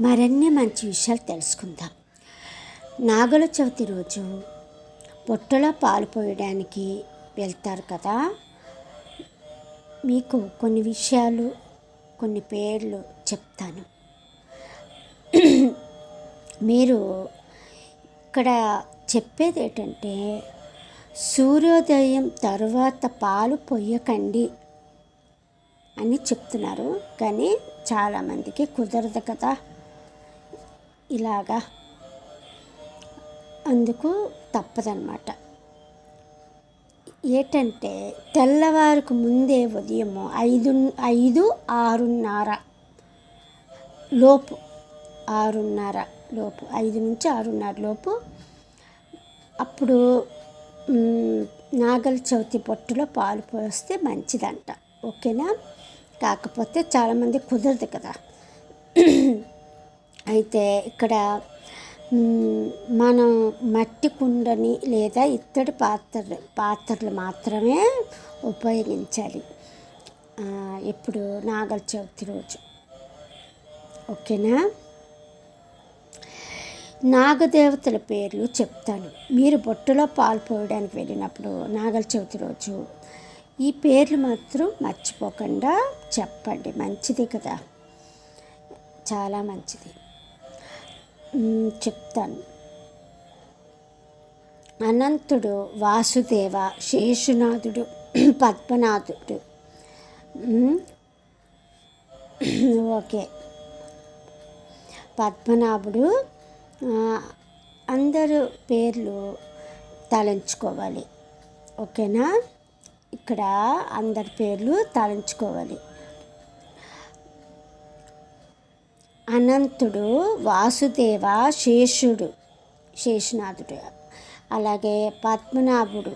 మరిన్ని మంచి విషయాలు తెలుసుకుందాం. నాగుల చవితి రోజు పొట్టలో పాలు పోయడానికి వెళ్తారు కదా? మీకు కొన్ని విషయాలు కొన్ని పేర్లు చెప్తాను. మీరు ఇక్కడ చెప్పేది ఏంటంటే సూర్యోదయం తర్వాత పాలు పొయ్యకండి అని చెప్తున్నారు. కానీ చాలామందికి కుదరదు కదా? ఇలాగా. అందుకు తప్పదన్నమాట. ఏంటంటే తెల్లవారుకు ముందే ఉదయము ఐదు ఐదు ఆరున్నర లోపు ఆరున్నర లోపు ఐదు నుంచి ఆరున్నర లోపు అప్పుడు నాగల చవితి పొట్టులో పాలు పోస్తే మంచిదంట. ఓకేనా? కాకపోతే చాలామంది కుదరదు కదా. అయితే ఇక్కడ మనం మట్టి కుండని లేదా ఇత్తడి పాత్ర పాత్రలు మాత్రమే ఉపయోగించాలి. ఇప్పుడు నాగల చవితి రోజు. ఓకేనా? నాగదేవతల పేర్లు చెప్తాను. మీరు బొట్టులో పాలు పోయడానికి వెళ్ళినప్పుడు నాగల చవితి రోజు ఈ పేర్లు మాత్రం మర్చిపోకుండా చెప్పండి. మంచిది కదా? చాలా మంచిది. చెప్తాను. అనంతుడు వాసుదేవ శేషునాథుడు పద్మనాథుడు. ఓకే. పద్మనాభుడు అందరు అందరూ పేర్లు తలంచుకోవాలి. ఓకేనా? ఇక్కడ అందరి పేర్లు తలంచుకోవాలి. అనంతుడు వాసుదేవ శేషుడు శేషునాథుడు అలాగే పద్మనాభుడు.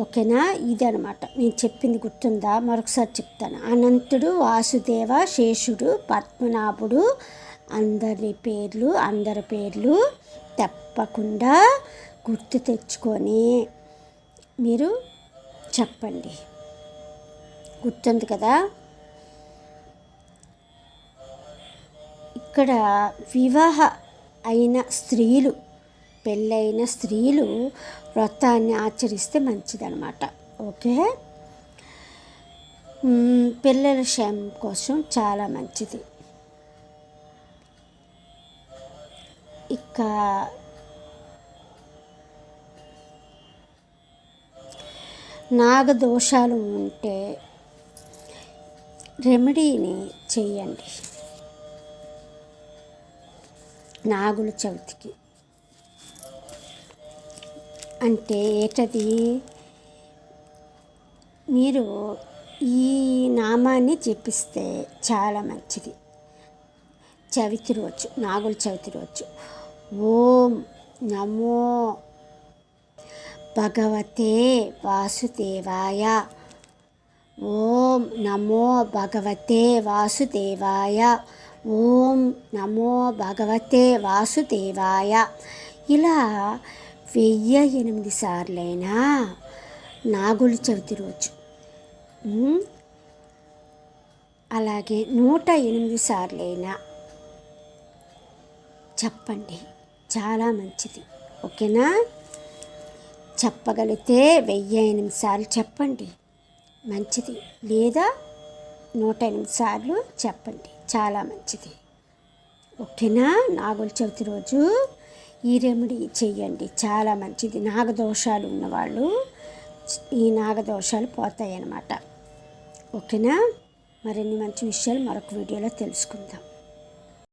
ఓకేనా? ఇదనమాట నేను చెప్పింది గుర్తుందా? మరొకసారి చెప్తాను. అనంతుడు వాసుదేవ శేషుడు పద్మనాభుడు అందరి పేర్లు అందరి పేర్లు తప్పకుండా గుర్తు తెచ్చుకొని మీరు చెప్పండి. గుర్తుంది కదా? ఇక్కడ వివాహ అయిన స్త్రీలు పెళ్ళైన స్త్రీలు వ్రతాన్ని ఆచరిస్తే మంచిదన్నమాట. ఓకే? పిల్లల క్షేమం కోసం చాలా మంచిది. ఇక నాగదోషాలు ఉంటే రెమెడీని చేయండి. నాగుల చవితికి. అంటే ఏటది? మీరు ఈ నామాన్ని జపిస్తే చాలా మంచిది. చవితి రోజు నాగుల చవితి రోజు. ఓం నమో భగవతే వాసుదేవాయ. ఓం నమో భగవతే వాసుదేవాయ. ఓం నమో భగవతే వాసుదేవాయ. ఇలా వెయ్యి ఎనిమిది సార్లైనా నాగుల చవితి రోజు. అలాగే నూట ఎనిమిది సార్లైనా. చెప్పండి చాలా మంచిది. ఓకేనా? చెప్పగలిగితే వెయ్యి ఎనిమిది సార్లు చెప్పండి. మంచిది లేదా? నూట ఎనిమిది సార్లు చెప్పండి. చాలా మంచిది. ఓకేనా నాగుల చవితి రోజు ఈ రెమెడీ చేయండి చాలా మంచిది. నాగదోషాలు ఉన్నవాళ్ళు ఈ నాగదోషాలు పోతాయి అన్నమాట ఓకేనా మరిన్ని మంచి విషయాలు మరొక వీడియోలో తెలుసుకుందాం.